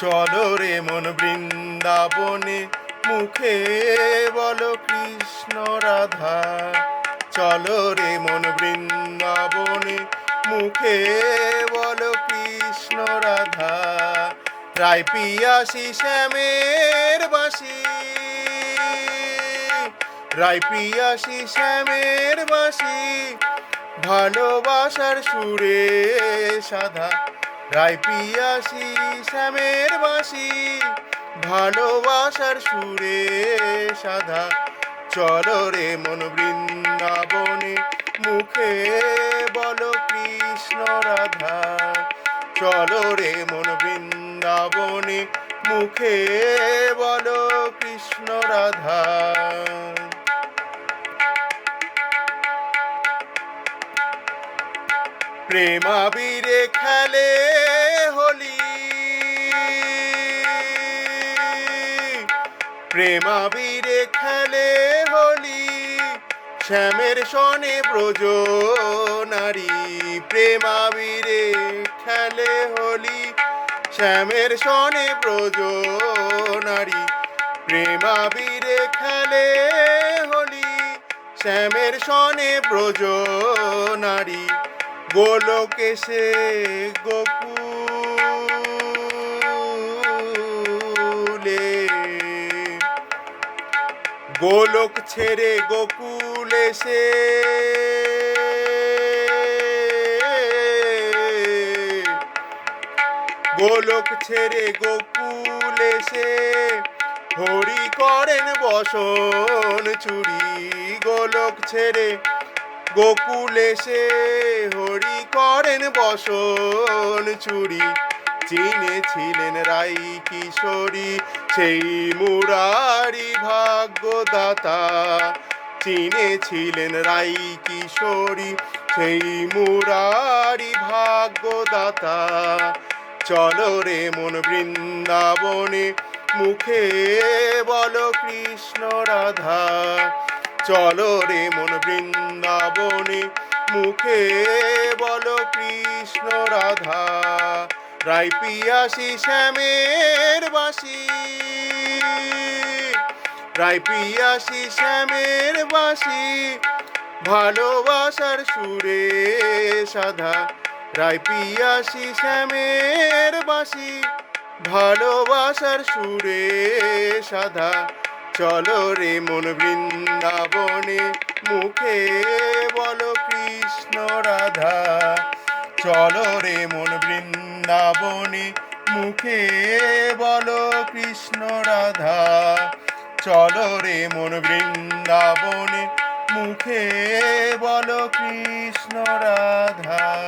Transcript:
চলো রে মন বৃন্দাবনে মুখে বলো কৃষ্ণ রাধা। চলো রে মন বৃন্দাবনে মুখে বলো কৃষ্ণ রাধা। রায় পিয়াসি শ্যামের বাসি। রায় পিয়াসি শ্যামের বাসি। ভালোবাসার সুরে সাধা। রায় পিয়াসি শ্যামের বাসি ভালোবাসার সুরে সাধা। চলো রে মন বৃন্দাবনে, মুখে বল কৃষ্ণ রাধা। চলো রে মন বৃন্দাবনে, মুখে বল কৃষ্ণ রাধা। প্রেমাবীরে খেলে হোলি। প্রেমাবীরে খেলে হোলি, শ্যামের সনে ব্রজ নারী। প্রেমাবীরে খেলে হোলি, শ্যামের সনে ব্রজ নারী। প্রেমাবীরে খেলে হোলি, শ্যামের সনে ব্রজ নারী। গোলকে সে গোকুলে গোলক ছেড়ে গোকুল এসে। গোলক ছেড়ে গোকুল এসে। হরি করেন বসন চুরি। গোলক ছেড়ে গোকুল এসে হরি করেন বসন চুরি চিনেছিলেন রাই কিশোরী, সেই মুরারি ভাগ্যদাতা। চিনেছিলেন রাই কিশোরী, সেই মুরারি ভাগ্যদাতা। চলো রে মন বৃন্দাবনে, মুখে বল কৃষ্ণ রাধা। চলো রে মন বৃন্দাবনে, মুখে বলো কৃষ্ণ রাধা। রাই পিয়াসি শ্যামের বাসি। রাই পিয়াসি শ্যামের বাসি, ভালোবাসার সুরে সাধা। রাই পিয়াসি শ্যামের বাসি, ভালোবাসার সুরে সাধা। চলো রে মন বৃন্দাবনে, মুখে বলো কৃষ্ণ রাধা। চলো রে মন বৃন্দাবনে, মুখে বলো কৃষ্ণ রাধা। চলো রে মন বৃন্দাবনে, মুখে বলো কৃষ্ণ রাধা।